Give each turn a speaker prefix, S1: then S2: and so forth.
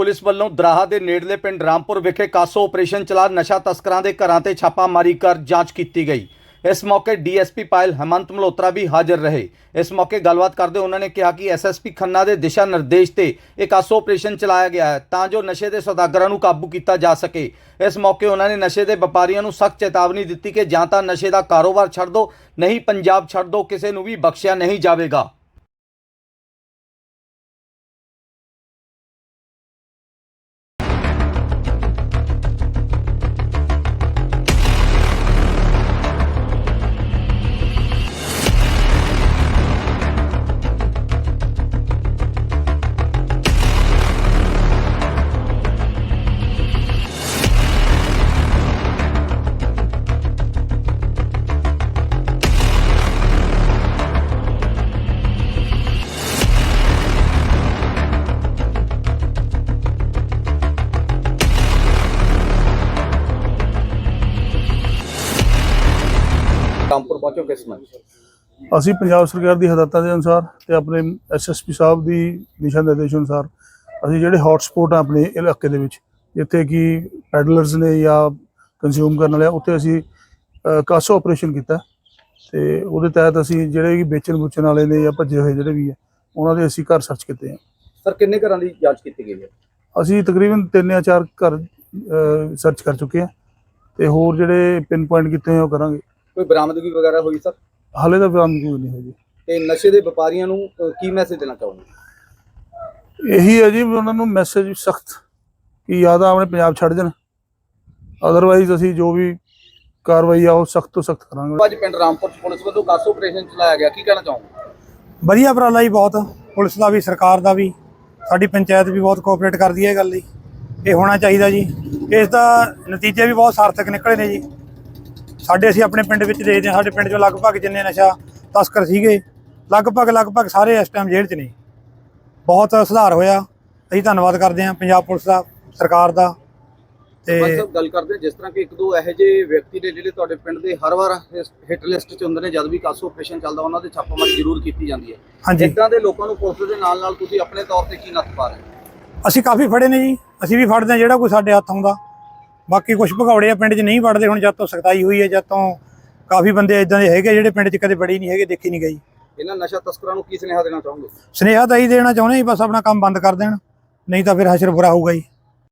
S1: Police ਵੱਲੋਂ ਦਰਾਹਾ ਦੇ ਨੇੜਲੇ ਪਿੰਡ ਰਾਮਪੁਰ ਵਿਖੇ ਕਾਸੋ ਆਪਰੇਸ਼ਨ ਚਲਾ ਨਸ਼ਾ ਤਸਕਰਾਂ ਦੇ ਘਰਾਂ ਤੇ ਛਾਪਾਮਾਰੀ ਕਰ ਜਾਂਚ ਕੀਤੀ ਗਈ। ਇਸ ਮੌਕੇ ਡੀਐਸਪੀ ਪਾਇਲ ਹੇਮੰਤ ਮਲਹੋਤਰਾ ਵੀ ਹਾਜ਼ਰ ਰਹੇ। ਇਸ ਮੌਕੇ ਗੱਲਬਾਤ ਕਰਦੇ ਉਹਨਾਂ ਨੇ ਕਿਹਾ ਕਿ ਐਸਐਸਪੀ ਖੰਨਾ ਦੇ ਦਿਸ਼ਾ ਨਿਰਦੇਸ਼ ਤੇ ਇਹ ਕਾਸੋ ਆਪਰੇਸ਼ਨ ਚਲਾਇਆ ਗਿਆ ਹੈ ਤਾਂ ਜੋ ਨਸ਼ੇ ਦੇ ਸੌਦਾਗਰਾਂ ਨੂੰ ਕਾਬੂ ਕੀਤਾ ਜਾ ਸਕੇ। ਇਸ ਮੌਕੇ ਉਹਨਾਂ ਨੇ ਨਸ਼ੇ ਦੇ ਵਪਾਰੀਆਂ ਨੂੰ ਸਖਤ ਚੇਤਾਵਨੀ ਦਿੱਤੀ ਕਿ ਜਾਂ ਤਾਂ ਨਸ਼ੇ ਦਾ ਕਾਰੋਬਾਰ ਛੱਡ ਦਿਓ ਨਹੀਂ ਪੰਜਾਬ ਛੱਡ ਦਿਓ ਕਿਸੇ ਨੂੰ ਵੀ ਬਖਸ਼ਿਆ ਨਹੀਂ ਜਾਵੇਗਾ। ਰਾਮਪੁਰ ਪਹੁੰਚੋ ਕਿਸ ਮੰਚ
S2: ਅਸੀਂ ਪੰਜਾਬ ਸਰਕਾਰ ਦੀ ਹਦਾਇਤਾਂ ਦੇ ਅਨੁਸਾਰ ਤੇ ਆਪਣੇ ਐਸਐਸਪੀ ਸਾਹਿਬ ਦੀ ਦਿਸ਼ਾ ਨਿਰਦੇਸ਼ ਅਨੁਸਾਰ ਅਸੀਂ ਜਿਹੜੇ ਹੌਟ ਸਪੌਟ ਆ ਆਪਣੇ ਇਲਾਕੇ ਦੇ ਵਿੱਚ ਜਿੱਥੇ ਕਿ ਪੈਡਲਰਸ ਨੇ ਜਾਂ ਕੰਜ਼ਿਊਮ ਕਰਨ ਵਾਲੇ ਉੱਥੇ ਅਸੀਂ ਕਾਸੋ ਆਪਰੇਸ਼ਨ ਕੀਤਾ। ਤੇ ਉਹਦੇ ਤਹਿਤ ਅਸੀਂ ਜਿਹੜੇ ਵੀ ਵੇਚਣ ਵੁਚਣ ਵਾਲੇ ਨੇ ਜਾਂ ਭੱਜੇ ਹੋਏ ਜਿਹੜੇ ਵੀ ਆ ਉਹਨਾਂ ਦੇ ਅਸੀਂ ਘਰ ਸਰਚ ਕੀਤੇ ਆ।
S1: ਸਰ ਕਿੰਨੇ ਘਰਾਂ ਦੀ ਜਾਂਚ ਕੀਤੀ ਗਈ ਹੈ?
S2: ਅਸੀਂ ਤਕਰੀਬਨ ਤਿੰਨ ਜਾਂ ਚਾਰ ਘਰ ਸਰਚ ਕਰ ਚੁੱਕੇ ਆ। ਤੇ ਹੋਰ ਜਿਹੜੇ ਪਿਨ ਪੁਆਇੰਟ ਕੀਤੇ ਆ ਉਹ ਕਰਾਂਗੇ।
S1: ਕੋਈ ਬਰਾਮਦਗੀ ਵਗੈਰਾ ਹੋਈ ਸਰ?
S2: ਹਾਲੇ ਤਾਂ ਬਰਾਮਦ ਕੋਈ ਨਹੀਂ ਹੈ ਜੀ।
S1: ਤੇ ਨਸ਼ੇ ਦੇ ਵਪਾਰੀਆਂ ਨੂੰ ਅ, ਕੀ ਮੈਸੇਜ ਦੇਣਾ ਚਾਹੋਗੇ?
S2: ਇਹੀ ਹੈ ਜੀ ਵੀ ਉਹਨਾਂ ਨੂੰ ਮੈਸੇਜ ਸਖਤ ਕਿ ਜਾਂ ਤਾਂ ਆਪਣੇ ਪੰਜਾਬ ਛੱਡ ਜਾਣ ਅਦਰਵਾਈਜ਼ ਅਸੀਂ ਜੋ ਵੀ ਕਾਰਵਾਈ ਆ ਉਹ ਸਖਤ ਤੋਂ ਸਖਤ ਕਰਾਂਗੇ।
S1: ਅੱਜ ਪਿੰਡ ਰਾਮਪੁਰ ਚ ਪੁਲਿਸ ਵੱਲੋਂ ਕਾਸੋ ਆਪਰੇਸ਼ਨ ਚਲਾਇਆ ਗਿਆ ਕੀ ਕਹਿਣਾ ਚਾਹੋਗੇ?
S3: ਵਧੀਆ ਉਪਰਾਲਾ ਜੀ ਬਹੁਤ ਪੁਲਿਸ ਦਾ ਵੀ ਸਰਕਾਰ ਦਾ ਵੀ ਸਾਡੀ ਪੰਚਾਇਤ ਵੀ ਬਹੁਤ ਕੋਆਪਰੇਟ ਕਰਦੀ ਹੈ ਇਹ ਗੱਲ ਲਈ ਇਹ ਹੋਣਾ ਚਾਹੀਦਾ ਜੀ। ਇਸ ਦਾ ਨਤੀਜੇ ਵੀ ਬਹੁਤ ਸਾਰਥਕ ਨਿਕਲੇ ਨੇ ਜੀ। ਸਾਡੇ ਅਸੀਂ ਆਪਣੇ ਪਿੰਡ ਵਿੱਚ ਦੇਖਦੇ ਹਾਂ ਸਾਡੇ ਪਿੰਡ 'ਚੋਂ ਲਗਭਗ ਜਿੰਨੇ ਨਸ਼ਾ ਤਸਕਰ ਸੀਗੇ ਲਗਭਗ ਲਗਭਗ ਸਾਰੇ ਇਸ ਟਾਈਮ ਜੇਲ੍ਹ 'ਚ ਨੇ। ਬਹੁਤ ਸੁਧਾਰ ਹੋਇਆ। ਅਸੀਂ ਧੰਨਵਾਦ ਕਰਦੇ ਹਾਂ ਪੰਜਾਬ ਪੁਲਿਸ ਦਾ ਸਰਕਾਰ ਦਾ। ਤੇ
S1: ਗੱਲ ਕਰਦੇ ਜਿਸ ਤਰ੍ਹਾਂ ਕਿ ਇੱਕ ਦੋ ਇਹੋ ਜਿਹੇ ਵਿਅਕਤੀ ਨੇ ਜਿਹੜੇ ਤੁਹਾਡੇ ਪਿੰਡ ਦੇ ਹਰ ਵਾਰ ਹਿੱਟ ਲਿਸਟ 'ਚ ਹੁੰਦੇ ਨੇ ਜਦ ਵੀ ਕਾਸੋ ਆਪਰੇਸ਼ਨ ਚੱਲਦਾ ਉਹਨਾਂ ਦੇ ਛਾਪਾਮਾਰੀ ਜ਼ਰੂਰ ਕੀਤੀ ਜਾਂਦੀ ਹੈ।
S3: ਹਾਂਜੀ।
S1: ਇਦਾਂ ਦੇ ਲੋਕਾਂ ਨੂੰ ਪੁਲਿਸ ਦੇ ਨਾਲ ਨਾਲ ਤੁਸੀਂ ਆਪਣੇ ਤੌਰ ਤੇ ਕੀ ਨੱਥ ਪਾ ਰਹੇ
S3: ਅਸੀਂ ਕਾਫੀ ਫੜੇ ਨੇ ਜੀ। ਅਸੀਂ ਵੀ ਫੜਦੇ ਹਾਂ ਜਿਹੜਾ ਕੋਈ ਸਾਡੇ ਹੱਥ ਆਉਂਦਾ। ਬਾਕੀ ਕੁਝ ਭਗੌੜੇ ਆ ਪਿੰਡ 'ਚ ਨਹੀਂ ਫੜਦੇ ਹੁਣ ਜਦ ਤੋਂ ਸਖਤਾਈ ਹੋਈ ਹੈ ਜਦ ਤੋਂ ਕਾਫੀ ਬੰਦੇ ਇਦਾਂ ਦੇ ਹੈਗੇ ਜਿਹੜੇ ਪਿੰਡ 'ਚ ਕਦੇ ਬੜੇ ਨਹੀਂ ਹੈਗੇ ਦੇਖੇ ਨਹੀਂ ਗਈ
S1: ਇਹਨਾਂ ਨਸ਼ਾ ਤਸਕਰਾਂ ਨੂੰ ਕੀ ਸੁਨੇਹਾ ਦੇਣਾ ਚਾਹੋਗੇ?
S3: ਸੁਨੇਹਾ ਤਾਂ ਹੀ ਦੇਣਾ ਚਾਹੁੰਦੇ ਜੀ ਬਸ ਆਪਣਾ ਕੰਮ ਬੰਦ ਕਰ ਦੇਣ ਨਹੀਂ ਤਾਂ ਫਿਰ ਹਸ਼ਰ ਬੁਰਾ ਹੋਊਗਾ ਜੀ।